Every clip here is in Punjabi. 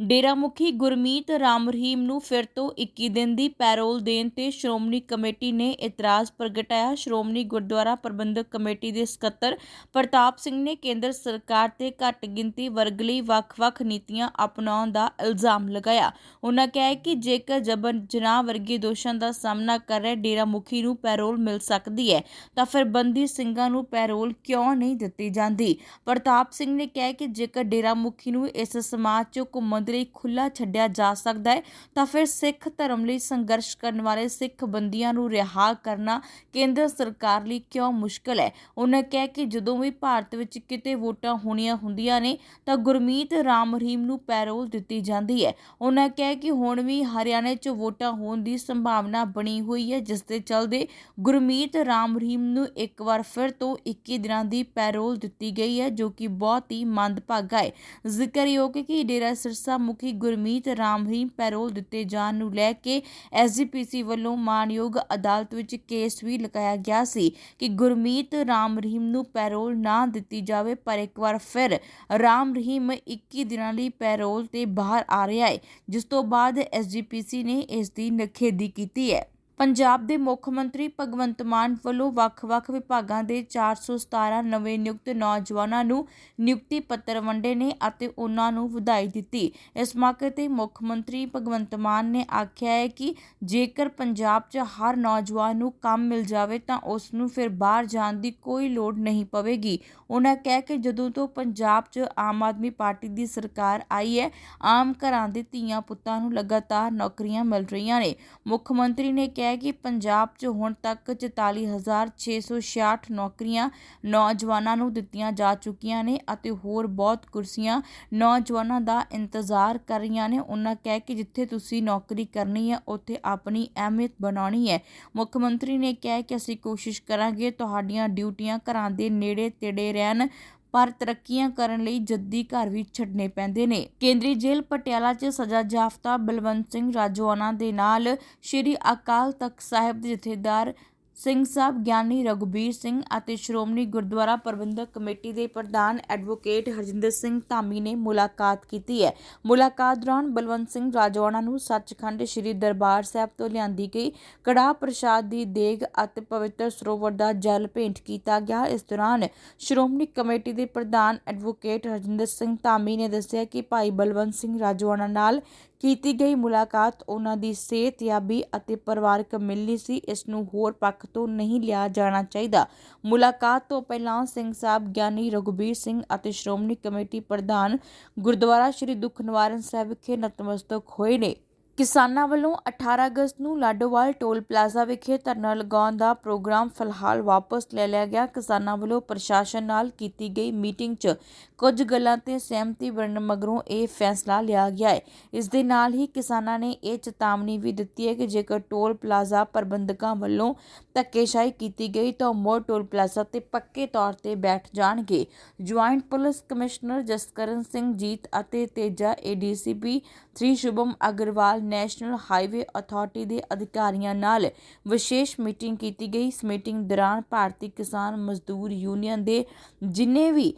ਡੇਰਾ ਮੁਖੀ ਗੁਰਮੀਤ ਰਾਮ ਰਹੀਮ ਨੂੰ ਫਿਰ ਤੋਂ 21 ਦਿਨ ਦੀ ਪੈਰੋਲ ਦੇਣ ਤੇ ਸ਼੍ਰੋਮਣੀ ਕਮੇਟੀ ਨੇ ਇਤਰਾਜ਼ ਪ੍ਰਗਟਾਇਆ। ਸ਼੍ਰੋਮਣੀ ਗੁਰਦੁਆਰਾ ਪ੍ਰਬੰਧਕ ਕਮੇਟੀ ਦੇ ਸਕੱਤਰ ਪ੍ਰਤਾਪ ਸਿੰਘ ਨੇ ਕੇਂਦਰ ਸਰਕਾਰ ਤੇ ਘੱਟ ਗਿਣਤੀ ਵਰਗ ਲਈ ਵੱਖ-ਵੱਖ ਨੀਤੀਆਂ ਅਪਣਾਉਣ ਦਾ ਇਲਜ਼ਾਮ ਲਗਾਇਆ। ਉਹਨਾਂ ਕਿਹਾ ਕਿ ਜੇਕਰ ਜਬਰ ਜਨਾਹ ਵਰਗੇ ਦੋਸ਼ਾਂ ਦਾ ਸਾਹਮਣਾ ਕਰ ਰਹੇ ਡੇਰਾ ਮੁਖੀ ਨੂੰ ਪੈਰੋਲ ਮਿਲ ਸਕਦੀ ਹੈ, ਤਾਂ ਫਿਰ ਬੰਦੀ ਸਿੰਘਾਂ ਨੂੰ ਪੈਰੋਲ ਕਿਉਂ ਨਹੀਂ ਦਿੱਤੀ ਜਾਂਦੀ? ਪ੍ਰਤਾਪ ਸਿੰਘ ਨੇ ਕਿਹਾ ਕਿ ਜੇਕਰ ਡੇਰਾ ਮੁਖੀ ਨੂੰ ਇਸ ਸਮਾਜ 'ਚੋਂ ਘੁੰਮਣ ਦੇ ਲਈ ਖੁੱਲਾ ਛੱਡਿਆ ਜਾ ਸਕਦਾ ਹੈ, ਤਾਂ ਫਿਰ ਸਿੱਖ ਧਰਮ ਲਈ ਸੰਘਰਸ਼ ਕਰਨ ਵਾਲੇ ਸਿੱਖ ਬੰਦੀਆਂ ਨੂੰ ਰਿਹਾ ਕਰਨਾ ਕੇਂਦਰ ਸਰਕਾਰ ਲਈ ਕਿਉਂ ਮੁਸ਼ਕਲ ਹੈ? ਉਹਨਾਂ ਕਿਹਾ ਕਿ ਜਦੋਂ ਵੀ ਭਾਰਤ ਵਿੱਚ ਕਿਤੇ ਵੋਟਾਂ ਹੋਣੀਆਂ ਹੁੰਦੀਆਂ ਨੇ, ਤਾਂ ਗੁਰਮੀਤ ਰਾਮ ਰਹੀਮ ਨੂੰ ਪੈਰੋਲ ਦਿੱਤੀ ਜਾਂਦੀ ਹੈ। ਉਹਨਾਂ ਕਿਹਾ ਕਿ ਹੁਣ ਵੀ ਹਰਿਆਣੇ 'ਚ ਵੋਟਾਂ ਹੋਣ ਦੀ ਸੰਭਾਵਨਾ ਬਣੀ ਹੋਈ ਹੈ, ਜਿਸ ਦੇ ਚਲਦੇ ਗੁਰਮੀਤ ਰਾਮ ਰਹੀਮ ਨੂੰ ਇੱਕ ਵਾਰ ਫਿਰ ਤੋਂ 21 ਦਿਨਾਂ ਦੀ ਪੈਰੋਲ ਦਿੱਤੀ ਗਈ ਹੈ, ਜੋ ਕਿ ਬਹੁਤ ਹੀ ਮੰਦਭਾਗਾ ਹੈ। ਜ਼ਿਕਰਯੋਗ ਹੈ ਕਿ ਡੇਰਾ ਸਿਰਸਾ ਮੁਖੀ ਗੁਰਮੀਤ ਰਾਮ ਰਹੀਮ ਪੈਰੋਲ ਦਿੱਤੇ ਜਾਣ ਨੂੰ ਲੈ ਕੇ ਐਸਜੀਪੀਸੀ ਵੱਲੋਂ ਮਾਨਯੋਗ ਅਦਾਲਤ ਵਿੱਚ ਕੇਸ ਵੀ ਲਗਾਇਆ ਗਿਆ ਸੀ ਕਿ ਗੁਰਮੀਤ ਰਾਮ ਰਹੀਮ ਨੂੰ ਪੈਰੋਲ ਨਾ ਦਿੱਤੀ ਜਾਵੇ, ਪਰ ਇੱਕ ਵਾਰ ਫਿਰ ਰਾਮ ਰਹੀਮ 21 ਦਿਨਾਂ ਲਈ ਪੈਰੋਲ ਤੇ ਬਾਹਰ ਆ ਰਿਹਾ ਹੈ, ਜਿਸ ਤੋਂ ਬਾਅਦ ਐਸਜੀਪੀਸੀ ਨੇ ਇਸ ਦੀ ਨਖੇਦੀ ਕੀਤੀ ਹੈ। ਪੰਜਾਬ ਦੇ ਮੁੱਖ ਮੰਤਰੀ ਭਗਵੰਤ ਮਾਨ ਵੱਲੋਂ ਵੱਖ-ਵੱਖ ਵਿਭਾਗਾਂ ਦੇ 417 ਨਵੇਂ ਨਿਯੁਕਤ ਨੌਜਵਾਨਾਂ ਨੂੰ ਨਿਯੁਕਤੀ ਪੱਤਰ ਵੰਡੇ ਨੇ ਅਤੇ ਉਹਨਾਂ ਨੂੰ ਵਧਾਈ ਦਿੱਤੀ। ਇਸ ਮੌਕੇ ਤੇ ਮੁੱਖ ਮੰਤਰੀ ਭਗਵੰਤ ਮਾਨ ਨੇ ਆਖਿਆ ਹੈ ਕਿ ਜੇਕਰ ਪੰਜਾਬ 'ਚ ਹਰ ਨੌਜਵਾਨ ਨੂੰ ਕੰਮ ਮਿਲ ਜਾਵੇ ਤਾਂ ਉਸ ਨੂੰ ਫਿਰ ਬਾਹਰ ਜਾਣ ਦੀ ਕੋਈ ਲੋੜ ਨਹੀਂ ਪਵੇਗੀ। ਉਹਨਾਂ ਕਹਿ ਕਿ ਜਦੋਂ ਤੋਂ ਪੰਜਾਬ 'ਚ ਆਮ ਆਦਮੀ ਪਾਰਟੀ ਦੀ ਸਰਕਾਰ ਆਈ ਹੈ, ਆਮ ਘਰਾਂ ਦੇ ਧੀਆਂ ਪੁੱਤਾਂ ਨੂੰ ਲਗਾਤਾਰ ਨੌਕਰੀਆਂ ਮਿਲ ਰਹੀਆਂ ਨੇ। ਮੁੱਖ ਮੰਤਰੀ ਨੇ ਕਿਹਾ ਕਿ ਪੰਜਾਬ 'ਚ ਹੁਣ ਤੱਕ 44666 ਨੌਕਰੀਆਂ ਨੌਜਵਾਨਾਂ ਨੂੰ ਦਿੱਤੀਆਂ ਜਾ ਚੁੱਕੀਆਂ ਨੇ ਅਤੇ ਹੋਰ ਬਹੁਤ ਕੁਰਸੀਆਂ ਨੌਜਵਾਨਾਂ ਦਾ ਇੰਤਜ਼ਾਰ ਕਰ ਰਹੀਆਂ ਨੇ। ਉਹਨਾਂ ਕਹਿ ਕਿ ਜਿੱਥੇ ਤੁਸੀਂ ਨੌਕਰੀ ਕਰਨੀ ਹੈ, ਉੱਥੇ ਆਪਣੀ ਅਹਿਮੀਅਤ ਬਣਾਉਣੀ ਹੈ। ਮੁੱਖ ਮੰਤਰੀ ਨੇ ਕਿਹਾ ਕਿ ਅਸੀਂ ਕੋਸ਼ਿਸ਼ ਕਰਾਂਗੇ ਤੁਹਾਡੀਆਂ ਡਿਊਟੀਆਂ ਘਰਾਂ ਦੇ ਨੇੜੇ ਤੇੜੇ ਰਹਿਣ। ਪਰ ਤਰੱਕੀਆਂ ਕਰਨ ਲਈ ਜੱਦੀ ਘਰ ਵੀ ਛੱਡਨੇ ਪੈਂਦੇ ਨੇ। ਕੇਂਦਰੀ ਜੇਲ੍ਹ ਪਟਿਆਲਾ 'ਚ ਸਜ਼ਾ ਜਾਫਤਾ ਬਲਵੰਤ ਸਿੰਘ ਰਾਜੋਆਣਾ ਦੇ ਨਾਲ ਸ਼੍ਰੀ ਅਕਾਲ ਤਖਤ ਸਾਹਿਬ ਦੇ ਜਥੇਦਾਰ ਸਿੰਘ ਸਾਹਿਬ, ਗਿਆਨੀ ਰਘੁਬੀਰ ਸਿੰਘ ਅਤੇ ਸ਼੍ਰੋਮਣੀ ਗੁਰਦੁਆਰਾ ਪ੍ਰਬੰਧਕ ਕਮੇਟੀ ਦੇ ਪ੍ਰਧਾਨ ਐਡਵੋਕੇਟ ਹਰਜਿੰਦਰ ਸਿੰਘ ਧਾਮੀ ਨੇ ਮੁਲਾਕਾਤ ਕੀਤੀ ਹੈ। ਮੁਲਾਕਾਤ ਦੌਰਾਨ ਬਲਵੰਤ ਸਿੰਘ ਰਾਜੋਆਣਾ ਨੂੰ ਸੱਚਖੰਡ ਸ੍ਰੀ ਦਰਬਾਰ ਸਾਹਿਬ ਤੋਂ ਲਿਆਂਦੀ ਗਈ। ਕੜਾਹ ਪ੍ਰਸ਼ਾਦ ਦੀ ਦੇਗ ਅਤੇ ਪਵਿੱਤਰ ਸਰੋਵਰ ਦਾ ਜਲ ਭੇਂਟ ਕੀਤਾ ਗਿਆ। ਇਸ ਦੌਰਾਨ ਸ਼੍ਰੋਮਣੀ ਕਮੇਟੀ ਦੇ ਪ੍ਰਧਾਨ ਐਡਵੋਕੇਟ ਹਰਜਿੰਦਰ ਸਿੰਘ ਧਾਮੀ ਨੇ ਦੱਸਿਆ ਕਿ ਭਾਈ ਬਲਵੰਤ ਸਿੰਘ ਰਾਜੋਆਣਾ ਨਾਲ ਕੀਤੀ ਗਈ ਮੁਲਾਕਾਤ ਉਹਨਾਂ ਦੀ ਸਿਹਤਯਾਬੀ ਅਤੇ ਪਰਿਵਾਰਕ ਮਿਲਣੀ ਸੀ, ਇਸ ਨੂੰ ਹੋਰ ਪੱਖ ਤੋਂ ਨਹੀਂ ਲਿਆ ਜਾਣਾ ਚਾਹੀਦਾ। ਮੁਲਾਕਾਤ ਤੋਂ ਪਹਿਲਾਂ ਸਿੰਘ ਸਾਹਿਬ ਗਿਆਨੀ ਰਘੁਬੀਰ ਸਿੰਘ ਅਤੇ ਸ਼੍ਰੋਮਣੀ ਕਮੇਟੀ ਪ੍ਰਧਾਨ ਗੁਰਦੁਆਰਾ ਸ੍ਰੀ ਦੁੱਖ ਨਿਵਾਰਨ ਸਾਹਿਬ ਵਿਖੇ ਨਤਮਸਤਕ ਹੋਏ ਨੇ। ਕਿਸਾਨਾਂ ਵੱਲੋਂ 18 ਅਗਸਤ ਨੂੰ ਲਾਡੋਵਾਲ ਟੋਲ ਪਲਾਜ਼ਾ ਵਿਖੇ ਧਰਨਾ ਲਗਾਉਣ ਦਾ ਪ੍ਰੋਗਰਾਮ ਫਿਲਹਾਲ ਵਾਪਸ ਲੈ ਲਿਆ ਗਿਆ। ਕਿਸਾਨਾਂ ਵੱਲੋਂ ਪ੍ਰਸ਼ਾਸਨ ਨਾਲ ਕੀਤੀ ਗਈ ਮੀਟਿੰਗ 'ਚ ਕੁਝ ਗੱਲਾਂ ਤੇ ਸਹਿਮਤੀ ਬਣਨ ਮਗਰੋਂ ਇਹ ਫੈਸਲਾ ਲਿਆ ਗਿਆ ਹੈ। ਇਸ ਦੇ ਨਾਲ ਹੀ ਕਿਸਾਨਾਂ ਨੇ ਇਹ ਚੇਤਾਵਨੀ ਵੀ ਦਿੱਤੀ ਹੈ ਕਿ ਜੇਕਰ ਟੋਲ ਪਲਾਜ਼ਾ ਪ੍ਰਬੰਧਕਾਂ ਵੱਲੋਂ ਧੱਕੇਸ਼ਾਹੀ ਕੀਤੀ ਗਈ ਤਾਂ ਮੋਰ ਟੋਲ ਪਲਾਜ਼ਾ ਤੇ ਪੱਕੇ ਤੌਰ ਤੇ ਬੈਠ ਜਾਣਗੇ। Joint police commissioner Jaskaran Singh Jeet ਅਤੇ Teja ADCP 3 Shubham Agarwal national highway authority ਦੇ ਅਧਿਕਾਰੀਆਂ ਨਾਲ ਵਿਸ਼ੇਸ਼ ਮੀਟਿੰਗ ਕੀਤੀ ਗਈ। ਇਸ ਮੀਟਿੰਗ ਦੌਰਾਨ ਭਾਰਤੀ ਕਿਸਾਨ ਮਜ਼ਦੂਰ ਯੂਨੀਅਨ ਦੇ ਜਿੰਨੇ ਵੀ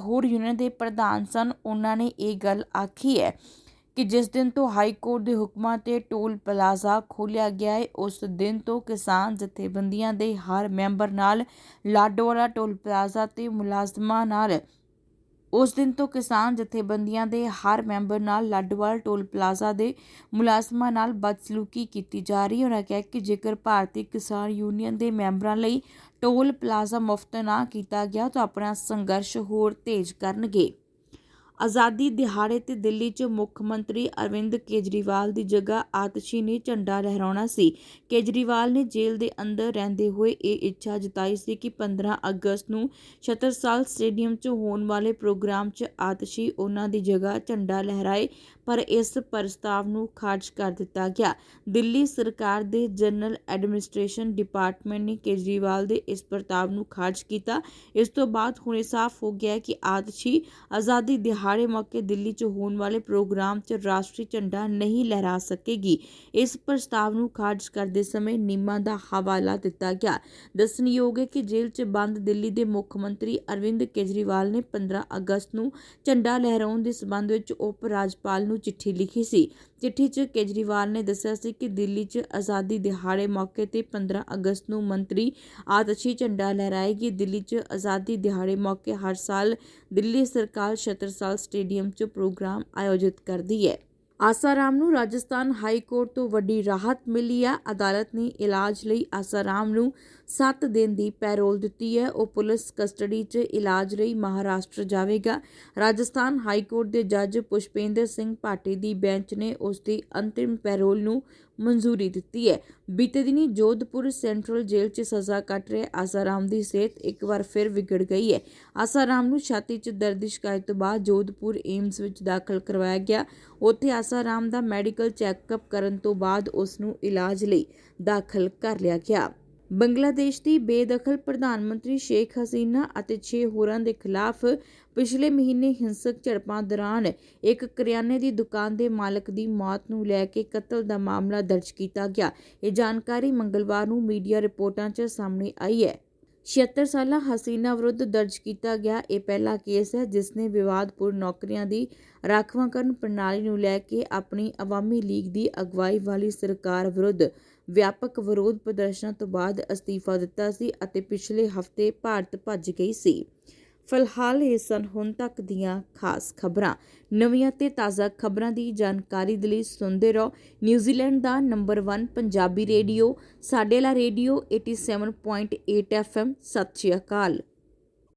ਹੋਰ ਯੂਨੀਅਨ ਦੇ ਪ੍ਰਧਾਨ ਸਨ, ਉਹਨਾਂ ਨੇ ਇਹ ਗੱਲ ਆਖੀ ਹੈ ਕਿ ਜਿਸ ਦਿਨ ਤੋਂ ਹਾਈ ਕੋਰਟ ਦੇ ਹੁਕਮਾਂ ਤੇ ਟੋਲ ਪਲਾਜ਼ਾ ਖੋਲਿਆ ਗਿਆ ਹੈ, ਉਸ ਦਿਨ ਤੋਂ ਕਿਸਾਨ ਜਥੇਬੰਦੀਆਂ ਦੇ ਹਰ ਮੈਂਬਰ ਨਾਲ ਲਾਡੋਵਾਲਾ ਟੋਲ ਪਲਾਜ਼ਾ ਤੇ ਮੁਲਾਜ਼ਮਾਂ ਨਾਲ ਉਸ ਦਿਨ ਤੋਂ ਕਿਸਾਨ ਜਥੇਬੰਦੀਆਂ ਦੇ ਹਰ ਮੈਂਬਰ ਨਾਲ ਲੱਡਵਾਲ ਟੋਲ ਪਲਾਜ਼ਾ ਦੇ ਮੁਲਾਜ਼ਮਾਂ ਨਾਲ ਬਦਸਲੂਕੀ ਕੀਤੀ ਜਾ ਰਹੀ ਹੈ। ਉਹਨਾਂ ਕਿਹਾ ਕਿ ਜੇਕਰ ਭਾਰਤੀ ਕਿਸਾਨ ਯੂਨੀਅਨ ਦੇ ਮੈਂਬਰਾਂ ਲਈ ਟੋਲ ਪਲਾਜ਼ਾ ਮੁਫਤ ਨਾ ਕੀਤਾ ਗਿਆ ਤਾਂ ਆਪਣਾ ਸੰਘਰਸ਼ ਹੋਰ ਤੇਜ਼ ਕਰਨਗੇ। ਆਜ਼ਾਦੀ ਦਿਹਾੜੇ ਤੇ ਦਿੱਲੀ 'ਚ ਮੁੱਖ ਮੰਤਰੀ ਅਰਵਿੰਦ ਕੇਜਰੀਵਾਲ ਦੀ ਜਗ੍ਹਾ ਆਤਸ਼ੀ ਨੇ ਝੰਡਾ ਲਹਿਰਾਉਣਾ ਸੀ। ਕੇਜਰੀਵਾਲ ਨੇ ਜੇਲ੍ਹ ਦੇ ਅੰਦਰ ਰਹਿੰਦੇ ਹੋਏ ਇਹ ਇੱਛਾ ਜਤਾਈ ਸੀ ਕਿ 15 ਅਗਸਤ ਨੂੰ ਛਤਰਸਾਲ ਸਟੇਡੀਅਮ 'ਚ ਹੋਣ ਵਾਲੇ ਪ੍ਰੋਗਰਾਮ 'ਚ ਆਤਸ਼ੀ ਉਹਨਾਂ ਦੀ ਜਗ੍ਹਾ ਝੰਡਾ ਲਹਿਰਾਏ। ਪਰ ਇਸ ਪ੍ਰਸਤਾਵ ਨੂੰ ਖਾਰਜ ਕਰ ਦਿੱਤਾ ਗਿਆ। ਦਿੱਲੀ ਸਰਕਾਰ ਦੇ ਜਨਰਲ ਐਡਮਿਨਿਸਟ੍ਰੇਸ਼ਨ ਡਿਪਾਰਟਮੈਂਟ ਨੇ ਕੇਜਰੀਵਾਲ ਦੇ ਇਸ ਪ੍ਰਸਤਾਵ ਨੂੰ ਖਾਰਜ ਕੀਤਾ। ਇਸ ਤੋਂ ਬਾਅਦ ਹੁਣੇ ਸਾਫ਼ ਹੋ ਗਿਆ ਕਿ ਆਤਸ਼ੀ ਆਜ਼ਾਦੀ ਦਿਹਾੜੇ ਮੌਕੇ ਦਿੱਲੀ 'ਚ ਹੋਣ ਵਾਲੇ ਪ੍ਰੋਗਰਾਮ 'ਚ ਰਾਸ਼ਟਰੀ ਝੰਡਾ ਨਹੀਂ ਲਹਿਰਾ ਸਕੇਗੀ। ਇਸ ਪ੍ਰਸਤਾਵ ਨੂੰ ਖਾਰਜ ਕਰਦੇ ਸਮੇਂ ਨਿਯਮਾਂ ਦਾ ਹਵਾਲਾ ਦਿੱਤਾ ਗਿਆ। ਦੱਸਣਯੋਗ ਹੈ ਕਿ ਜੇਲ੍ਹ 'ਚ ਬੰਦ ਦਿੱਲੀ ਦੇ ਮੁੱਖ ਮੰਤਰੀ ਅਰਵਿੰਦ ਕੇਜਰੀਵਾਲ ਨੇ 15 ਅਗਸਤ ਨੂੰ ਝੰਡਾ ਲਹਿਰਾਉਣ ਦੇ ਸਬੰਧ ਵਿੱਚ ਉਪ ਰਾਜਪਾਲ ਨੂੰ ਚਿੱਠੀ ਲਿਖੀ ਸੀ। ਚਿੱਠੀ 'ਚ ਕੇਜਰੀਵਾਲ ਨੇ ਦੱਸਿਆ ਸੀ ਕਿ ਦਿੱਲੀ 'ਚ ਆਜ਼ਾਦੀ ਦਿਹਾੜੇ ਮੌਕੇ ਤੇ 15 ਅਗਸਤ ਨੂੰ ਮੰਤਰੀ ਆਤਸ਼ੀ ਝੰਡਾ ਲਹਿਰਾਏਗੀ। ਦਿੱਲੀ 'ਚ ਆਜ਼ਾਦੀ ਦਿਹਾੜੇ ਮੌਕੇ ਹਰ ਸਾਲ ਦਿੱਲੀ ਸਰਕਾਰ ਛਤਰਸਾਲ ਸਟੇਡੀਅਮ 'ਚ ਪ੍ਰੋਗਰਾਮ ਆਯੋਜਿਤ ਕਰਦੀ ਹੈ। ਆਸਾਰਾਮ ਨੂੰ ਰਾਜਸਥਾਨ ਹਾਈ ਕੋਰਟ ਤੋਂ ਵੱਡੀ ਰਾਹਤ ਮਿਲੀ ਹੈ ਅਦਾਲਤ ਨੇ ਇਲਾਜ ਲਈ ਆਸਾਰਾਮ ਨੂੰ 7 ਦਿਨ ਦੀ ਪੈਰੋਲ ਦਿੱਤੀ ਹੈ। ਉਹ ਪੁਲਿਸ ਕਸਟਡੀ 'ਚ ਇਲਾਜ ਲਈ ਮਹਾਰਾਸ਼ਟਰ ਜਾਵੇਗਾ। ਰਾਜਸਥਾਨ ਹਾਈ ਕੋਰਟ ਦੇ ਜੱਜ ਪੁਸ਼ਪੇਂਦਰ ਸਿੰਘ ਭਾਟੀ ਦੀ ਬੈਂਚ ਨੇ ਉਸ ਦੀ ਅੰਤਿਮ ਪੈਰੋਲ ਨੂੰ ਮਨਜ਼ੂਰੀ ਦਿੱਤੀ ਹੈ। ਬੀਤੇ ਦਿਨੀ ਜੋਧਪੁਰ ਸੈਂਟਰਲ ਜੇਲ੍ਹ 'ਚ ਸਜ਼ਾ ਕੱਟ ਰਹੇ ਆਸਾਰਾਮ ਦੀ ਸਿਹਤ ਇੱਕ ਵਾਰ ਫਿਰ ਵਿਗੜ ਗਈ ਹੈ। ਆਸਾਰਾਮ ਨੂੰ ਛਾਤੀ 'ਚ ਦਰਦ ਦੀ ਸ਼ਿਕਾਇਤ ਤੋਂ ਬਾਅਦ ਜੋਧਪੁਰ ਏਮਸ ਵਿੱਚ ਦਾਖਲ ਕਰਵਾਇਆ ਗਿਆ। ਉੱਥੇ ਆਸਾਰਾਮ ਦਾ ਮੈਡੀਕਲ ਚੈੱਕਅਪ ਕਰਨ ਤੋਂ ਬਾਅਦ ਉਸ ਨੂੰ ਇਲਾਜ ਲਈ ਦਾਖਲ ਕਰ ਲਿਆ ਗਿਆ। ਬੰਗਲਾਦੇਸ਼ ਦੀ ਬੇਦਖਲ ਪ੍ਰਧਾਨ ਮੰਤਰੀ ਸ਼ੇਖ ਹਸੀਨਾ ਅਤੇ 6 ਹੋਰਾਂ ਦੇ ਖਿਲਾਫ ਪਿਛਲੇ ਮਹੀਨੇ ਹਿੰਸਕ ਝੜਪਾਂ ਦੌਰਾਨ ਇੱਕ ਕਰਿਆਨੇ ਦੀ ਦੁਕਾਨ ਦੇ ਮਾਲਕ ਦੀ ਮੌਤ ਨੂੰ ਲੈ ਕੇ ਕਤਲ ਦਾ ਮਾਮਲਾ ਦਰਜ ਕੀਤਾ ਗਿਆ। ਇਹ ਜਾਣਕਾਰੀ ਮੰਗਲਵਾਰ ਨੂੰ ਮੀਡੀਆ ਰਿਪੋਰਟਾਂ 'ਚ ਸਾਹਮਣੇ ਆਈ ਹੈ। 76 ਸਾਲਾ ਹਸੀਨਾ ਵਿਰੁੱਧ ਦਰਜ ਕੀਤਾ ਗਿਆ ਇਹ ਪਹਿਲਾ ਕੇਸ ਹੈ, ਜਿਸ ਨੇ ਵਿਵਾਦਪੂਰਨ ਨੌਕਰੀਆਂ ਦੀ ਰਾਖਵਾਂਕਰਨ ਪ੍ਰਣਾਲੀ ਨੂੰ ਲੈ ਕੇ ਆਪਣੀ ਅਵਾਮੀ ਲੀਗ ਦੀ ਅਗਵਾਈ ਵਾਲੀ ਸਰਕਾਰ ਵਿਰੁੱਧ ਵਿਆਪਕ ਵਿਰੋਧ ਪ੍ਰਦਰਸ਼ਨਾਂ ਤੋਂ ਬਾਅਦ ਅਸਤੀਫਾ ਦਿੱਤਾ ਸੀ ਅਤੇ ਪਿਛਲੇ ਹਫ਼ਤੇ ਭਾਰਤ ਭੱਜ ਗਈ ਸੀ। ਫਿਲਹਾਲ ਇਹ ਸਨ ਹੁਣ ਤੱਕ ਦੀਆਂ ਖਾਸ ਖਬਰਾਂ। ਨਵੀਆਂ ਤੇ ਤਾਜ਼ਾ ਖਬਰਾਂ ਦੀ ਜਾਣਕਾਰੀ ਦੇ ਲਈ ਸੁਣਦੇ ਰਹੋ। ਨਿਊਜ਼ੀਲੈਂਡ ਦਾ ਨੰਬਰ 1 ਪੰਜਾਬੀ ਰੇਡੀਓ, ਸਾਡੇ ਲਾ ਰੇਡੀਓ 87.8 FM ਸਤਿ ਸ਼੍ਰੀ ਅਕਾਲ।